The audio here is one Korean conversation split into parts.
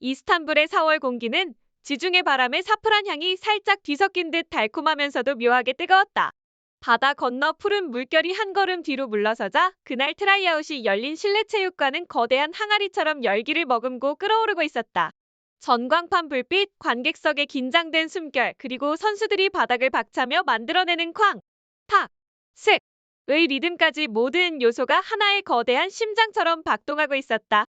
이스탄불의 4월 공기는 지중해 바람의 사프란 향이 살짝 뒤섞인 듯 달콤하면서도 묘하게 뜨거웠다. 바다 건너 푸른 물결이 한 걸음 뒤로 물러서자 그날 트라이아웃이 열린 실내 체육관은 거대한 항아리처럼 열기를 머금고 끓어오르고 있었다. 전광판 불빛, 관객석의 긴장된 숨결, 그리고 선수들이 바닥을 박차며 만들어내는 쾅, 탁, 슥, 의 리듬까지 모든 요소가 하나의 거대한 심장처럼 박동하고 있었다.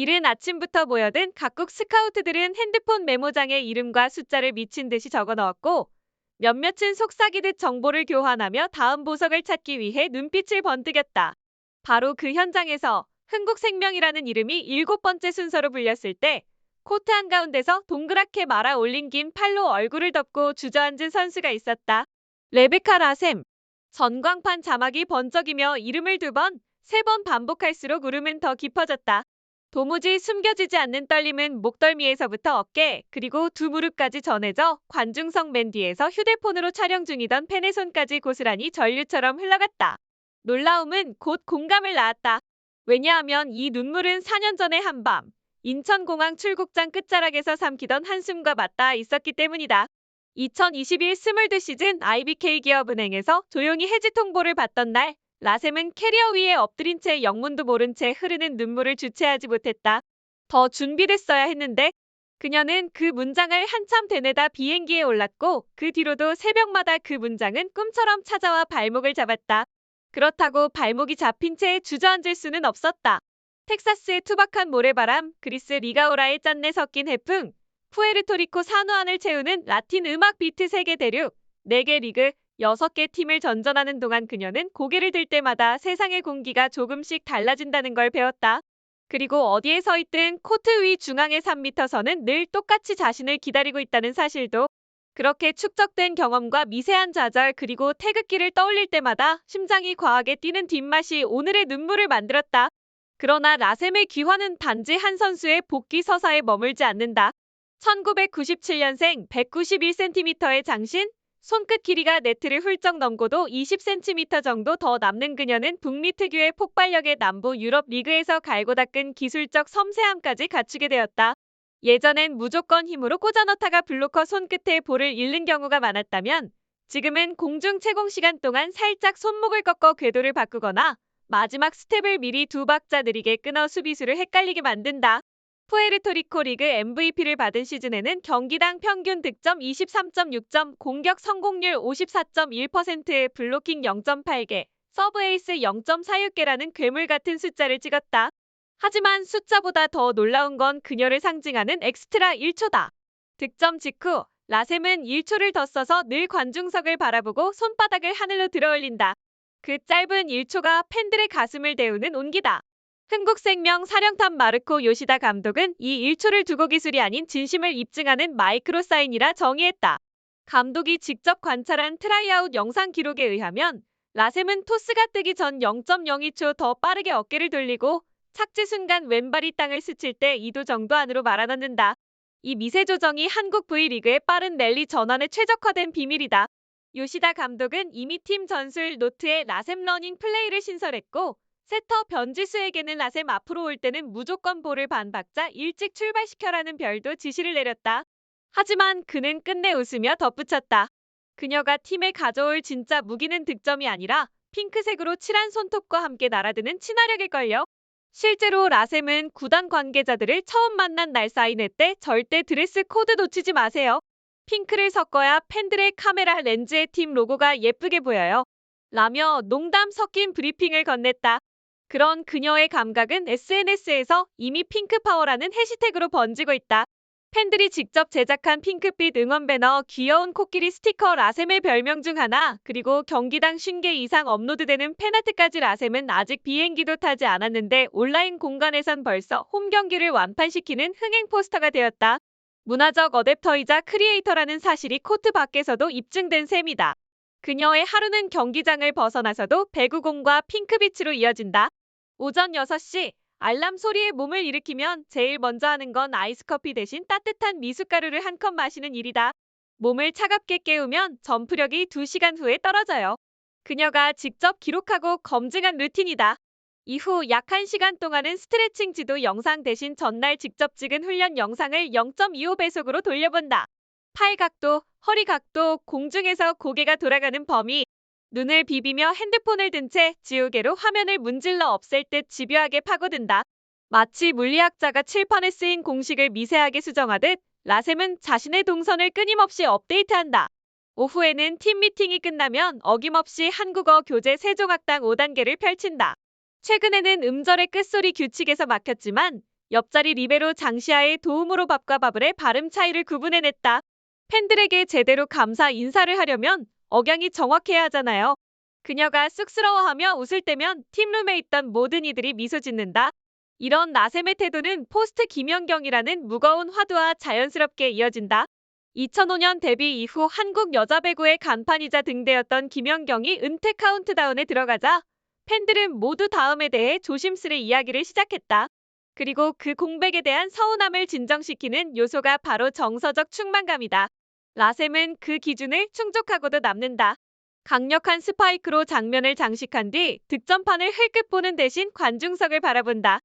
이른 아침부터 모여든 각국 스카우트들은 핸드폰 메모장에 이름과 숫자를 미친 듯이 적어 넣었고 몇몇은 속삭이듯 정보를 교환하며 다음 보석을 찾기 위해 눈빛을 번뜩였다. 바로 그 현장에서 흥국생명이라는 이름이 일곱 번째 순서로 불렸을 때 코트 한가운데서 동그랗게 말아 올린 긴 팔로 얼굴을 덮고 주저앉은 선수가 있었다. 레베카 라셈. 전광판 자막이 번쩍이며 이름을 두 번, 세 번 반복할수록 울음은 더 깊어졌다. 도무지 숨겨지지 않는 떨림은 목덜미에서부터 어깨, 그리고 두 무릎까지 전해져 관중석 맨 뒤에서 휴대폰으로 촬영 중이던 팬의 손까지 고스란히 전류처럼 흘러갔다. 놀라움은 곧 공감을 낳았다. 왜냐하면 이 눈물은 4년 전의 한밤, 인천공항 출국장 끝자락에서 삼키던 한숨과 맞닿아 있었기 때문이다. 2021 스물드 시즌 IBK 기업은행에서 조용히 해지 통보를 받던 날, 라셈은 캐리어 위에 엎드린 채 영문도 모른 채 흐르는 눈물을 주체하지 못했다. 더 준비됐어야 했는데 그녀는 그 문장을 한참 되뇌다 비행기에 올랐고 그 뒤로도 새벽마다 그 문장은 꿈처럼 찾아와 발목을 잡았다. 그렇다고 발목이 잡힌 채 주저앉을 수는 없었다. 텍사스의 투박한 모래바람, 그리스 리가오라의 짠내 섞인 해풍, 푸에르토리코 산호안을 채우는 라틴 음악 비트 세계 대륙, 4개 리그, 6개 팀을 전전하는 동안 그녀는 고개를 들 때마다 세상의 공기가 조금씩 달라진다는 걸 배웠다. 그리고 어디에 서 있든 코트 위 중앙의 3m 선은 늘 똑같이 자신을 기다리고 있다는 사실도 그렇게 축적된 경험과 미세한 좌절 그리고 태극기를 떠올릴 때마다 심장이 과하게 뛰는 뒷맛이 오늘의 눈물을 만들었다. 그러나 라셈의 귀환은 단지 한 선수의 복귀 서사에 머물지 않는다. 1997년생 191cm의 장신, 손끝 길이가 네트를 훌쩍 넘고도 20cm 정도 더 남는 그녀는 북미 특유의 폭발력의 남부 유럽 리그에서 갈고 닦은 기술적 섬세함까지 갖추게 되었다. 예전엔 무조건 힘으로 꽂아 넣다가 블로커 손끝에 볼을 잃는 경우가 많았다면 지금은 공중 채공 시간 동안 살짝 손목을 꺾어 궤도를 바꾸거나 마지막 스텝을 미리 두 박자 느리게 끊어 수비수를 헷갈리게 만든다. 푸에르토리코 리그 MVP를 받은 시즌에는 경기당 평균 득점 23.6점, 공격 성공률 54.1%에 블로킹 0.8개, 서브 에이스 0.46개라는 괴물 같은 숫자를 찍었다. 하지만 숫자보다 더 놀라운 건 그녀를 상징하는 엑스트라 1초다. 득점 직후 라셈은 1초를 더 써서 늘 관중석을 바라보고 손바닥을 하늘로 들어올린다. 그 짧은 1초가 팬들의 가슴을 데우는 온기다. 흥국생명 사령탑 마르코 요시다 감독은 이 1초를 두고 기술이 아닌 진심을 입증하는 마이크로 사인이라 정의했다. 감독이 직접 관찰한 트라이아웃 영상 기록에 의하면 라셈은 토스가 뜨기 전 0.02초 더 빠르게 어깨를 돌리고 착지 순간 왼발이 땅을 스칠 때 2도 정도 안으로 말아넣는다. 이 미세 조정이 한국 V리그의 빠른 랠리 전환에 최적화된 비밀이다. 요시다 감독은 이미 팀 전술 노트에 라셈 러닝 플레이를 신설했고 세터 변지수에게는 라셈 앞으로 올 때는 무조건 볼을 반박자 일찍 출발시켜라는 별도 지시를 내렸다. 하지만 그는 끝내 웃으며 덧붙였다. 그녀가 팀에 가져올 진짜 무기는 득점이 아니라 핑크색으로 칠한 손톱과 함께 날아드는 친화력일걸요. 실제로 라셈은 구단 관계자들을 처음 만난 날 사인회 때 절대 드레스 코드 놓치지 마세요. 핑크를 섞어야 팬들의 카메라 렌즈에 팀 로고가 예쁘게 보여요. 라며 농담 섞인 브리핑을 건넸다. 그런 그녀의 감각은 SNS에서 이미 핑크파워라는 해시태그로 번지고 있다. 팬들이 직접 제작한 핑크빛 응원 배너, 귀여운 코끼리 스티커 라셈의 별명 중 하나, 그리고 경기당 50개 이상 업로드되는 팬아트까지 라셈은 아직 비행기도 타지 않았는데 온라인 공간에선 벌써 홈 경기를 완판시키는 흥행 포스터가 되었다. 문화적 어댑터이자 크리에이터라는 사실이 코트 밖에서도 입증된 셈이다. 그녀의 하루는 경기장을 벗어나서도 배구공과 핑크빛으로 이어진다. 오전 6시 알람 소리에 몸을 일으키면 제일 먼저 하는 건 아이스커피 대신 따뜻한 미숫가루를 한 컵 마시는 일이다. 몸을 차갑게 깨우면 점프력이 2시간 후에 떨어져요. 그녀가 직접 기록하고 검증한 루틴이다. 이후 약 1시간 동안은 스트레칭 지도 영상 대신 전날 직접 찍은 훈련 영상을 0.25배속으로 돌려본다. 팔 각도, 허리 각도, 공중에서 고개가 돌아가는 범위, 눈을 비비며 핸드폰을 든 채 지우개로 화면을 문질러 없앨 듯 집요하게 파고든다. 마치 물리학자가 칠판에 쓰인 공식을 미세하게 수정하듯 라셈은 자신의 동선을 끊임없이 업데이트한다. 오후에는 팀 미팅이 끝나면 어김없이 한국어 교재 세종학당 5단계를 펼친다. 최근에는 음절의 끝소리 규칙에서 막혔지만 옆자리 리베로 장시아의 도움으로 밥과 바블의 발음 차이를 구분해냈다. 팬들에게 제대로 감사 인사를 하려면 억양이 정확해야 하잖아요. 그녀가 쑥스러워하며 웃을 때면 팀룸에 있던 모든 이들이 미소 짓는다. 이런 나셈의 태도는 포스트 김연경이라는 무거운 화두와 자연스럽게 이어진다. 2005년 데뷔 이후 한국 여자 배구의 간판이자 등대였던 김연경이 은퇴 카운트다운에 들어가자 팬들은 모두 다음에 대해 조심스레 이야기를 시작했다. 그리고 그 공백에 대한 서운함을 진정시키는 요소가 바로 정서적 충만감이다. 라셈은 그 기준을 충족하고도 남는다. 강력한 스파이크로 장면을 장식한 뒤 득점판을 흘끗 보는 대신 관중석을 바라본다.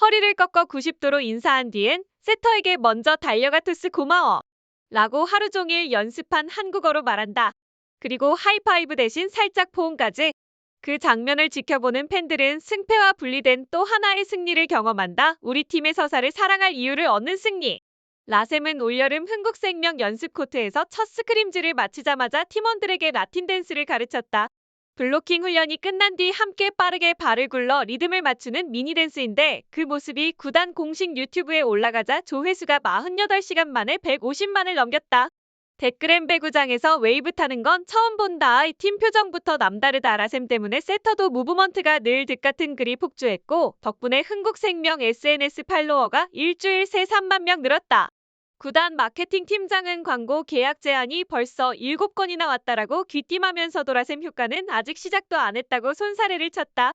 허리를 꺾어 90도로 인사한 뒤엔 세터에게 먼저 달려가 토스 고마워. 라고 하루 종일 연습한 한국어로 말한다. 그리고 하이파이브 대신 살짝 포옹까지. 그 장면을 지켜보는 팬들은 승패와 분리된 또 하나의 승리를 경험한다. 우리 팀의 서사를 사랑할 이유를 얻는 승리. 라셈은 올여름 흥국생명 연습 코트에서 첫 스크림즈를 마치자마자 팀원들에게 라틴 댄스를 가르쳤다. 블로킹 훈련이 끝난 뒤 함께 빠르게 발을 굴러 리듬을 맞추는 미니 댄스인데 그 모습이 구단 공식 유튜브에 올라가자 조회수가 48시간 만에 150만을 넘겼다. 댓글엔 배구장에서 웨이브 타는 건 처음 본다. 팀 표정부터 남다르다. 라셈 때문에 세터도 무브먼트가 늘 득같은 글이 폭주했고 덕분에 흥국생명 SNS 팔로워가 일주일 새 3만 명 늘었다. 구단 마케팅 팀장은 광고 계약 제한이 벌써 7건이나 왔다라고 귀띔하면서도 라셈 효과는 아직 시작도 안 했다고 손사래를 쳤다.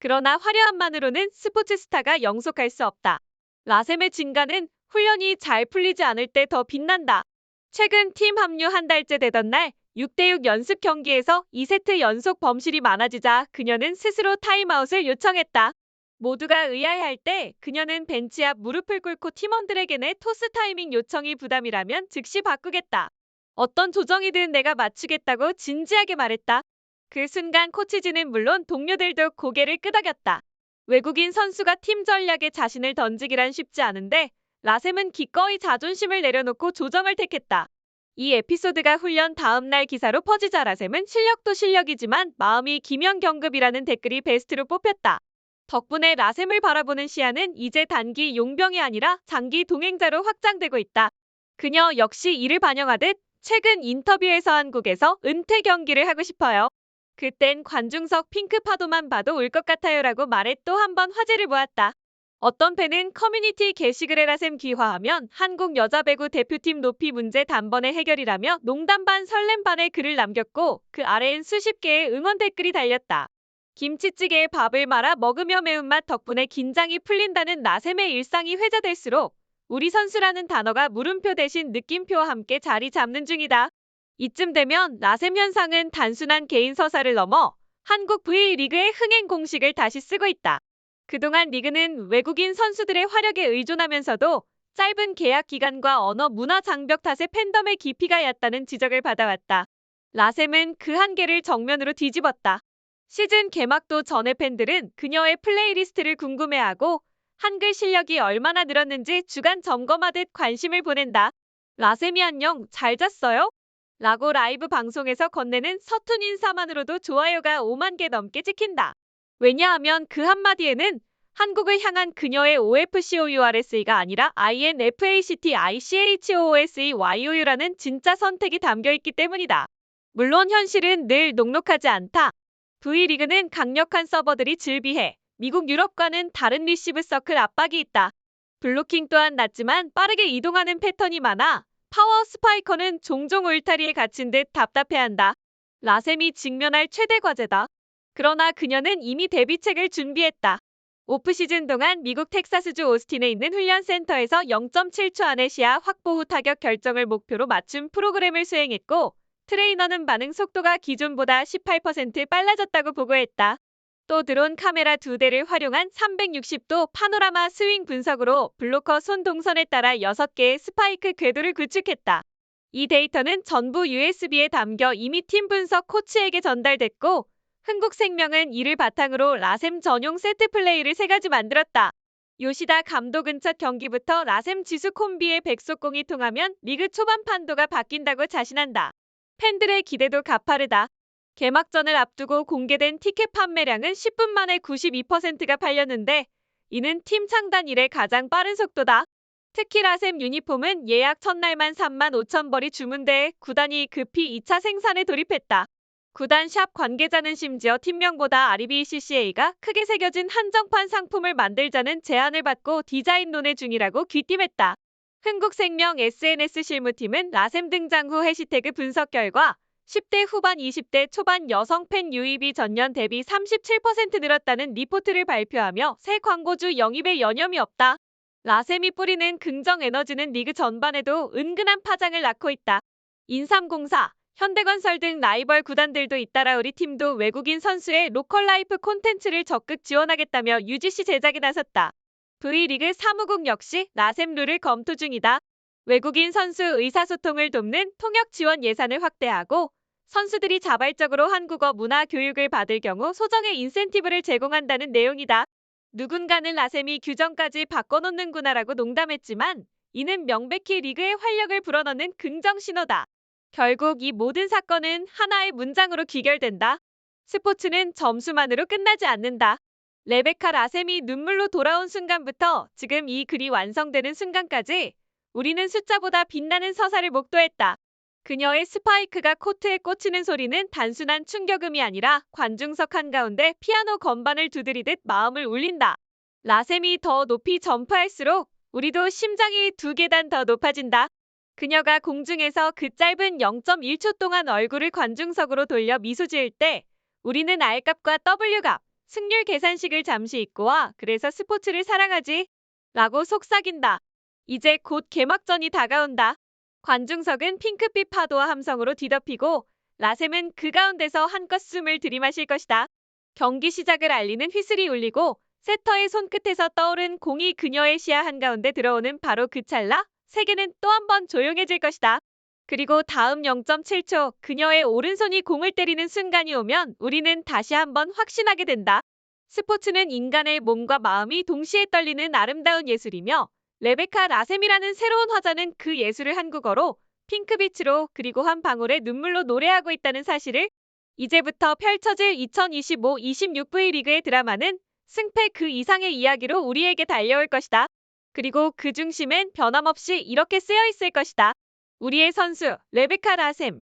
그러나 화려함만으로는 스포츠 스타가 영속할 수 없다. 라셈의 진가는 훈련이 잘 풀리지 않을 때 더 빛난다. 최근 팀 합류 한 달째 되던 날 6대6 연습 경기에서 2세트 연속 범실이 많아지자 그녀는 스스로 타임아웃을 요청했다. 모두가 의아해할 때 그녀는 벤치 앞 무릎을 꿇고 팀원들에게 내 토스 타이밍 요청이 부담이라면 즉시 바꾸겠다. 어떤 조정이든 내가 맞추겠다고 진지하게 말했다. 그 순간 코치진은 물론 동료들도 고개를 끄덕였다. 외국인 선수가 팀 전략에 자신을 던지기란 쉽지 않은데 라셈은 기꺼이 자존심을 내려놓고 조정을 택했다. 이 에피소드가 훈련 다음 날 기사로 퍼지자 라셈은 실력도 실력이지만 마음이 김연경급이라는 댓글이 베스트로 뽑혔다. 덕분에 라셈을 바라보는 시야는 이제 단기 용병이 아니라 장기 동행자로 확장되고 있다. 그녀 역시 이를 반영하듯 최근 인터뷰에서 한국에서 은퇴 경기를 하고 싶어요. 그땐 관중석 핑크 파도만 봐도 울 것 같아요라고 말해 또 한 번 화제를 모았다. 어떤 팬은 커뮤니티 게시글에 라셈 귀화하면 한국 여자 배구 대표팀 높이 문제 단번에 해결이라며 농담 반 설렘 반의 글을 남겼고 그 아래엔 수십 개의 응원 댓글이 달렸다. 김치찌개에 밥을 말아 먹으며 매운맛 덕분에 긴장이 풀린다는 나셈의 일상이 회자될수록 우리 선수라는 단어가 물음표 대신 느낌표와 함께 자리 잡는 중이다. 이쯤 되면 나셈 현상은 단순한 개인 서사를 넘어 한국 V리그의 흥행 공식을 다시 쓰고 있다. 그동안 리그는 외국인 선수들의 화력에 의존하면서도 짧은 계약 기간과 언어 문화 장벽 탓에 팬덤의 깊이가 얕다는 지적을 받아왔다. 라셈은 그 한계를 정면으로 뒤집었다. 시즌 개막도 전에 팬들은 그녀의 플레이리스트를 궁금해하고 한글 실력이 얼마나 늘었는지 주간 점검하듯 관심을 보낸다. 라셈이 안녕, 잘 잤어요? 라고 라이브 방송에서 건네는 서툰 인사만으로도 좋아요가 5만 개 넘게 찍힌다. 왜냐하면 그 한마디에는 한국을 향한 그녀의 OFCOURSE가 아니라 INFACTICHOOSEYOU라는 진짜 선택이 담겨 있기 때문이다. 물론 현실은 늘 녹록하지 않다. V리그는 강력한 서버들이 즐비해 미국 유럽과는 다른 리시브 서클 압박이 있다. 블로킹 또한 낮지만 빠르게 이동하는 패턴이 많아 파워 스파이커는 종종 울타리에 갇힌 듯 답답해한다. 라셈이 직면할 최대 과제다. 그러나 그녀는 이미 데뷔책을 준비했다. 오프시즌 동안 미국 텍사스주 오스틴에 있는 훈련센터에서 0.7초 안에 시야 확보 후 타격 결정을 목표로 맞춤 프로그램을 수행했고 트레이너는 반응 속도가 기존보다 18% 빨라졌다고 보고했다. 또 드론 카메라 두 대를 활용한 360도 파노라마 스윙 분석으로 블로커 손 동선에 따라 6개의 스파이크 궤도를 구축했다. 이 데이터는 전부 USB에 담겨 이미 팀 분석 코치에게 전달됐고 흥국생명은 이를 바탕으로 라셈 전용 세트 플레이를 세 가지 만들었다. 요시다 감독은 첫 경기부터 라셈 지수 콤비의 백속공이 통하면 리그 초반 판도가 바뀐다고 자신한다. 팬들의 기대도 가파르다. 개막전을 앞두고 공개된 티켓 판매량은 10분 만에 92%가 팔렸는데 이는 팀 창단 이래 가장 빠른 속도다. 특히 라셈 유니폼은 예약 첫날만 3만 5천 벌이 주문돼 구단이 급히 2차 생산에 돌입했다. 구단 샵 관계자는 심지어 팀명보다 RBCCA가 크게 새겨진 한정판 상품을 만들자는 제안을 받고 디자인 논의 중이라고 귀띔했다. 흥국생명 SNS 실무팀은 라셈 등장 후 해시태그 분석 결과 10대 후반 20대 초반 여성 팬 유입이 전년 대비 37% 늘었다는 리포트를 발표하며 새 광고주 영입에 여념이 없다. 라셈이 뿌리는 긍정 에너지는 리그 전반에도 은근한 파장을 낳고 있다. 인삼공사, 현대건설 등 라이벌 구단들도 잇따라 우리 팀도 외국인 선수의 로컬라이프 콘텐츠를 적극 지원하겠다며 UGC 제작에 나섰다. V리그 사무국 역시 라셈 룰을 검토 중이다. 외국인 선수 의사소통을 돕는 통역 지원 예산을 확대하고 선수들이 자발적으로 한국어 문화 교육을 받을 경우 소정의 인센티브를 제공한다는 내용이다. 누군가는 라셈이 규정까지 바꿔놓는구나라고 농담했지만 이는 명백히 리그의 활력을 불어넣는 긍정 신호다. 결국 이 모든 사건은 하나의 문장으로 귀결된다. 스포츠는 점수만으로 끝나지 않는다. 레베카 라셈이 눈물로 돌아온 순간부터 지금 이 글이 완성되는 순간까지 우리는 숫자보다 빛나는 서사를 목도했다. 그녀의 스파이크가 코트에 꽂히는 소리는 단순한 충격음이 아니라 관중석 한가운데 피아노 건반을 두드리듯 마음을 울린다. 라셈이 더 높이 점프할수록 우리도 심장이 두 계단 더 높아진다. 그녀가 공중에서 그 짧은 0.1초 동안 얼굴을 관중석으로 돌려 미소 지을 때 우리는 R값과 W값, 승률 계산식을 잠시 잊고 와 그래서 스포츠를 사랑하지 라고 속삭인다. 이제 곧 개막전이 다가온다. 관중석은 핑크빛 파도와 함성으로 뒤덮이고 라셈은 그 가운데서 한껏 숨을 들이마실 것이다. 경기 시작을 알리는 휘슬이 울리고 세터의 손끝에서 떠오른 공이 그녀의 시야 한가운데 들어오는 바로 그 찰나 세계는 또 한 번 조용해질 것이다. 그리고 다음 0.7초 그녀의 오른손이 공을 때리는 순간이 오면 우리는 다시 한번 확신하게 된다. 스포츠는 인간의 몸과 마음이 동시에 떨리는 아름다운 예술이며 레베카 라셈이라는 새로운 화자는 그 예술을 한국어로 핑크빛으로 그리고 한 방울의 눈물로 노래하고 있다는 사실을 이제부터 펼쳐질 2025-26V 리그의 드라마는 승패 그 이상의 이야기로 우리에게 달려올 것이다. 그리고 그 중심엔 변함없이 이렇게 쓰여 있을 것이다. 우리의 선수 레베카 라셈